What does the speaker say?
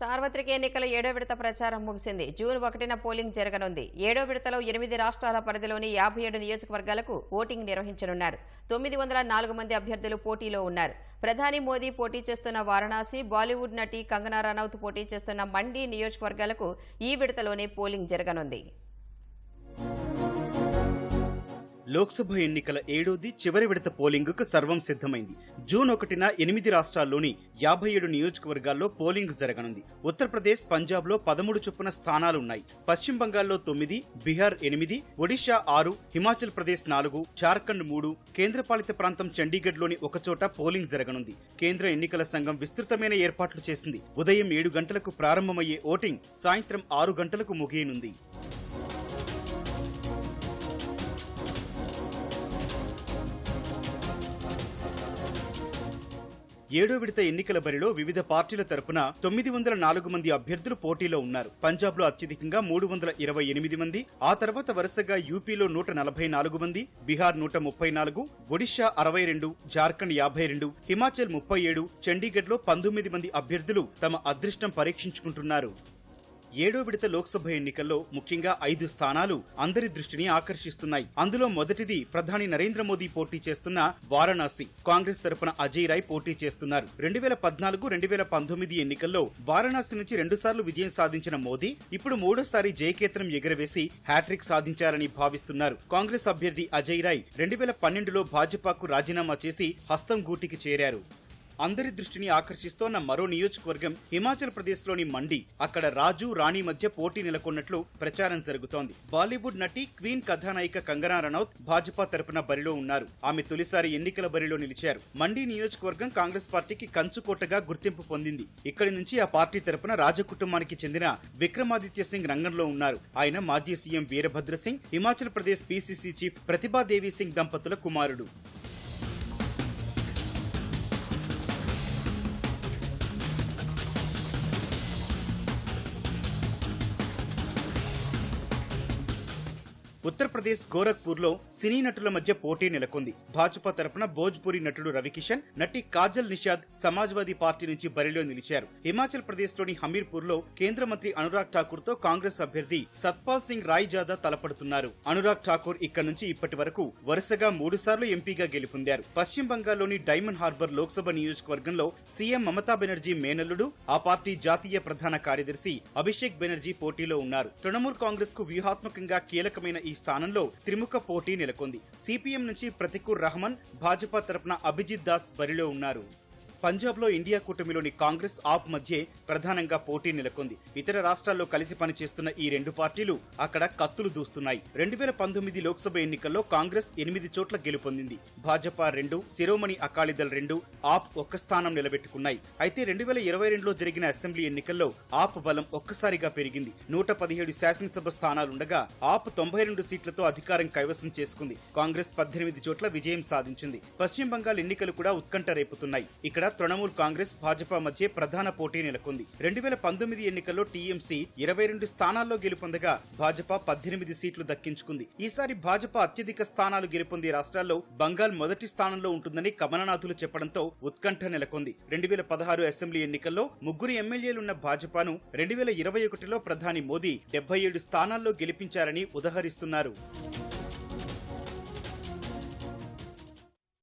సార్వత్రిక ఎన్నికల ఏడో విడత ప్రచారం ముగిసింది. జూన్ ఒకటిన పోలింగ్ జరగనుంది. ఏడో విడతలో ఎనిమిది రాష్ట్రాల పరిధిలోని యాభై ఏడు నియోజకవర్గాలకు ఓటింగ్ నిర్వహించనున్నారు. తొమ్మిది వందల నాలుగు మంది అభ్యర్థులు పోటీలో ఉన్నారు. ప్రధాని మోదీ పోటీ చేస్తున్న వారణాసి బాలీవుడ్ నటి కంగనా రనౌత్ పోటీ చేస్తున్న మండి నియోజకవర్గాలకు ఈ విడతలోనే పోలింగ్ జరగనుంది. లోక్సభ ఎన్నికల ఏడోది చివరి విడత పోలింగుకు సర్వం సిద్ధమైంది. జూన్ ఒకటిన ఎనిమిది రాష్ట్రాల్లోని యాభై ఏడు నియోజకవర్గాల్లో పోలింగ్ జరగనుంది. ఉత్తరప్రదేశ్ పంజాబ్లో పదమూడు చొప్పున స్థానాలున్నాయి. పశ్చిమ బంగాల్లో తొమ్మిది బీహార్ ఎనిమిది ఒడిషా ఆరు హిమాచల్ ప్రదేశ్ నాలుగు జార్ఖండ్ మూడు కేంద్రపాలిత ప్రాంతం చండీగఢ్లోని ఒకచోట పోలింగ్ జరగనుంది. కేంద్ర ఎన్నికల సంఘం విస్తృతమైన ఏర్పాట్లు చేసింది. ఉదయం ఏడు గంటలకు ప్రారంభమయ్యే ఓటింగ్ సాయంత్రం ఆరు గంటలకు ముగియనుంది. ఏడో విడత ఎన్నికల బరిలో వివిధ పార్టీల తరపున తొమ్మిది వందల నాలుగు మంది అభ్యర్థులు పోటీలో ఉన్నారు. పంజాబ్లో అత్యధికంగా మూడు వందల ఇరవై ఎనిమిది మంది ఆ తర్వాత వరుసగా యూపీలో నూట నలభై నాలుగు మంది బీహార్ నూట ముప్పై నాలుగు ఒడిషా అరవై రెండు జార్ఖండ్ యాభై రెండు హిమాచల్ ముప్పై ఏడు చండీగఢ్లో పంతొమ్మిది మంది అభ్యర్థులు తమ అదృష్టం పరీక్షించుకుంటున్నారు. ఏడో విడత లోక్సభ ఎన్నికల్లో ముఖ్యంగా ఐదు స్థానాలు అందరి దృష్టిని ఆకర్షిస్తున్నాయి. అందులో మొదటిది ప్రధాని నరేంద్ర మోదీ పోటీ చేస్తున్న వారణాసి. కాంగ్రెస్ తరపున అజయ్ రాయ్ పోటీ చేస్తున్నారు. రెండు వేల పద్నాలుగు రెండు వేల పంతొమ్మిది ఎన్నికల్లో వారణాసి నుంచి రెండుసార్లు విజయం సాధించిన మోదీ ఇప్పుడు మూడోసారి జయకేతనం ఎగురవేసి హ్యాట్రిక్ సాధించారని భావిస్తున్నారు. కాంగ్రెస్ అభ్యర్థి అజయ్ రాయ్ రెండు వేల పన్నెండులో భాజపాకు రాజీనామా చేసి హస్తం గూటికి చేరారు. అందరి దృష్టిని ఆకర్షిస్తోన్న మరో నియోజకవర్గం హిమాచల్ ప్రదేశ్లోని మండి. అక్కడ రాజు రాణి మధ్య పోటీ నెలకొన్నట్లు ప్రచారం జరుగుతోంది. బాలీవుడ్ నటి క్వీన్ కథానాయిక కంగనా రనౌత్ భాజపా తరపున బరిలో ఉన్నారు. ఆమె తొలిసారి ఎన్నికల బరిలో నిలిచారు. మండి నియోజకవర్గం కాంగ్రెస్ పార్టీకి కంచుకోటగా గుర్తింపు పొందింది. ఇక్కడి నుంచి ఆ పార్టీ తరపున రాజకుటుంబానికి చెందిన విక్రమాదిత్య సింగ్ రంగంలో ఉన్నారు. ఆయన మాజీ CM Virbhadra Singh Himachal Pradesh PCC chief Pratibha Devi Singh దంపతుల కుమారుడు. ఉత్తరప్రదేశ్ గోరఖ్పూర్లో సినీ నటుల మధ్య పోటీ నెలకొంది. భాజపా తరపున భోజ్పురి నటుడు రవికిషన్ నటి కాజల్ నిషాద్ సమాజ్వాదీ పార్టీ నుంచి బరిలో నిలిచారు. హిమాచల్ ప్రదేశ్లోని హమీర్పూర్లో కేంద్ర మంత్రి అనురాగ్ ఠాకూర్తో కాంగ్రెస్ అభ్యర్థి సత్పాల్ సింగ్ రాయ్ జాదా తలపడుతున్నారు. అనురాగ్ ఠాకూర్ ఇక్కడ నుంచి ఇప్పటి వరకు వరుసగా మూడు సార్లు ఎంపీగా గెలుపొందారు. పశ్చిమ బంగాల్లోని డైమండ్ హార్బర్ లోక్సభ నియోజకవర్గంలో సీఎం మమతా బెనర్జీ మేనల్లుడు ఆ పార్టీ జాతీయ ప్రధాన కార్యదర్శి అభిషేక్ బెనర్జీ పోటీలో ఉన్నారు. తృణమూల్ కాంగ్రెస్కు వ్యూహాత్మకంగా కీలకమైన ఈ స్థానంలో త్రిముఖ పోటీ నెలకొంది. సిపిఎం నుంచి ప్రతికూర్ రహమాన్ భాజపా తరపున అభిజిత్ దాస్ బరిలో ఉన్నారు. పంజాబ్లో ఇండియా కూటమిలోని కాంగ్రెస్ ఆప్ మధ్య ప్రధానంగా పోటీ నెలకొంది. ఇతర రాష్ట్రాల్లో కలిసి పనిచేస్తున్న ఈ రెండు పార్టీలు అక్కడ కత్తులు దూస్తున్నాయి. రెండు వేల పంతొమ్మిది లోక్సభ ఎన్నికల్లో కాంగ్రెస్ ఎనిమిది చోట్ల గెలుపొందింది. భాజపా రెండు శిరోమణి అకాలీదళ్ రెండు ఆప్ ఒక్క స్థానం నిలబెట్టుకున్నాయి. అయితే రెండు వేల ఇరవై రెండులో జరిగిన అసెంబ్లీ ఎన్నికల్లో ఆప్ బలం ఒక్కసారిగా పెరిగింది. నూట పదిహేడు శాసనసభ స్థానాలుండగా ఆప్ తొంభై రెండు సీట్లతో అధికారం కైవసం చేసుకుంది. కాంగ్రెస్ పద్దెనిమిది చోట్ల విజయం సాధించింది. పశ్చిమ బంగాల్ ఎన్నికలు కూడా ఉత్కంఠ రేపుతున్నాయి. ఇక్కడ తృణమూల్ కాంగ్రెస్ భాజపా మధ్య ప్రధాన పోటీ నెలకొంది. రెండు వేల పంతొమ్మిది ఎన్నికల్లో టీఎంసీ ఇరవై రెండు స్థానాల్లో గెలుపొందగా భాజపా పద్దెనిమిది సీట్లు దక్కించుకుంది. ఈసారి భాజపా అత్యధిక స్థానాలు గెలుపొందే రాష్ట్రాల్లో బంగాల్ మొదటి స్థానంలో ఉంటుందని కమలనాథులు చెప్పడంతో ఉత్కంఠ నెలకొంది. రెండు వేల పదహారు అసెంబ్లీ ఎన్నికల్లో ముగ్గురు ఎమ్మెల్యేలున్న భాజపాను రెండు వేల ఇరవై ఒకటిలో ప్రధాని మోదీ డెబ్బై ఏడు స్థానాల్లో గెలిపించారని ఉదహరిస్తున్నారు.